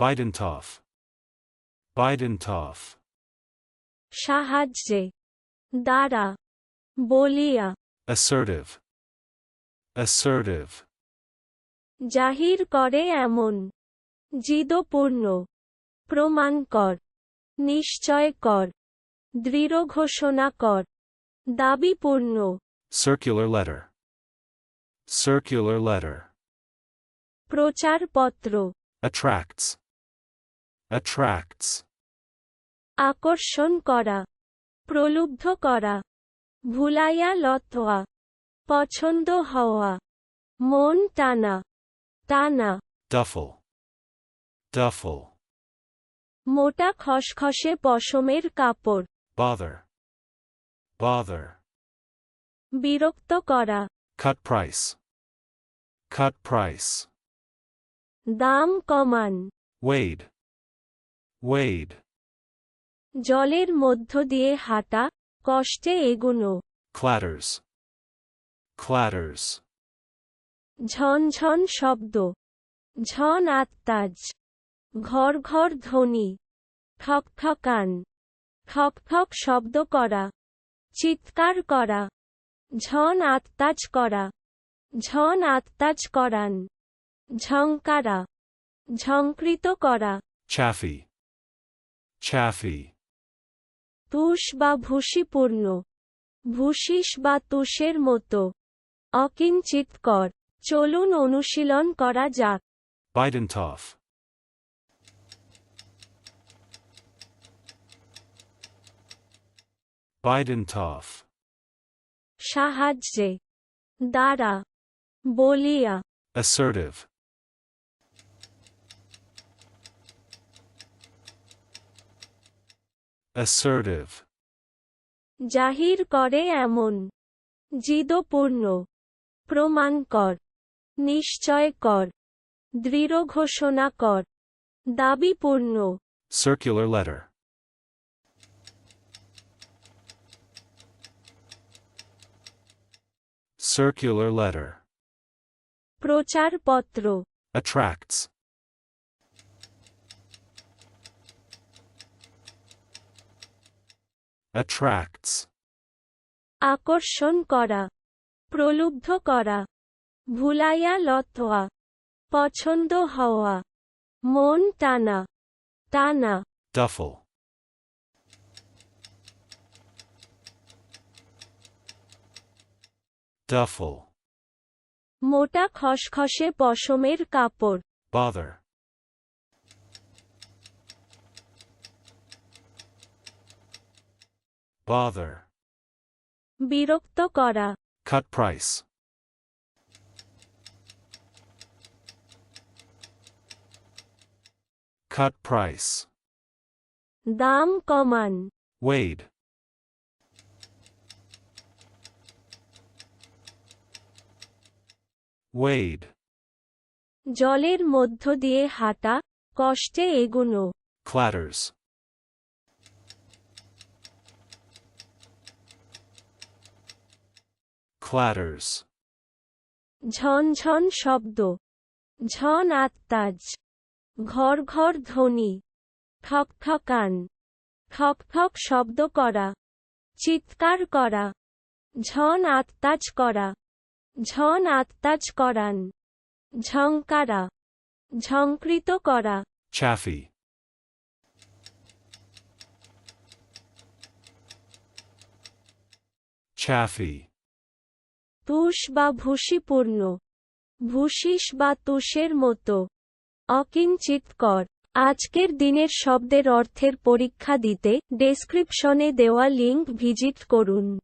Bidentopf. Bidentopf. সাহায্যে দ্বারা বলিয়া Assertive. Assertive. জাহির করে এমন জিদপূর্ণ প্রমাণ কর নিশ্চয় কর দৃঢ় ঘোষণা কর দাবিপূর্ণ Circular letter. Circular letter. প্রচারপত্র Attracts. Attracts. আকর্ষণ করা প্রলুব্ধ করা ভুলাইয়া লতোয়া পছন্দ হওয়া মন টানা টানা Duffel. Duffel. মোটা খসখসে পশমের কাপড় Bother. Bother. বিরক্ত করা Cut price. Cut price. দাম কমান Wade. Wade. জলের মধ্য দিয়ে হাঁটা কষ্টে এগুনো। Clatters. Clatters. ঝনঝন শব্দ। ঝন আত্মাজ। ঘর ঘর ধ্বনি। ঠকঠকান ঠকঠক শব্দ করা। চিৎকার করা। ঝন আত্মাজ করা। ঝন আত্মাজ করান। ঝংকারা। ঝংকৃত করা। Chaffy. Chaffy. তুষ বা ভূষিপূর্ণ ভূষিস বা তুষের মতো অকিঞ্চিৎকর চলুন অনুশীলন করা যাক Bidentopf. Bidentopf. সাহায্যে দ্বারা বলিয়া Assertive. Assertive. জাহির করে এমন জিদপূর্ণ প্রমাণ কর নিশ্চয় কর দৃঢ় ঘোষণা কর দাবিপূর্ণ Circular letter. Circular letter. প্রচারপত্র Attracts. Attracts. আকর্ষণ করা প্রলুব্ধ করা ভুলাইয়া লতোয়া পছন্দ হওয়া মন টানা টানা Duffel. Duffel. মোটা খসখসে পশমের কাপড় Bother. Bother. বিরক্ত করা Cut price. Cut price. দাম কমান Wade. Wade. জলের মধ্য দিয়ে হাঁটা কষ্টে এগুনো Clatters. Clatters. ঝনঝন শব্দ। ঝন আত্মাজ ঘর ঘর ধ্বনি। ঠকঠকান ঠকঠক শব্দ করা। চিৎকার করা। ঝন আত্মাজ করা। ঝন আত্মাজ করান। ঝংকারা। ঝংকৃত করা। Chaffy. Chaffy. তুষ বা ভূষিপূর্ণ। ভূষিস বা তুষের মতো। অকিঞ্চিৎকর আজকের দিনের শব্দের অর্থের পরীক্ষা দিতে ডেসক্রিপশনে দেওয়া লিঙ্ক ভিজিট করুন।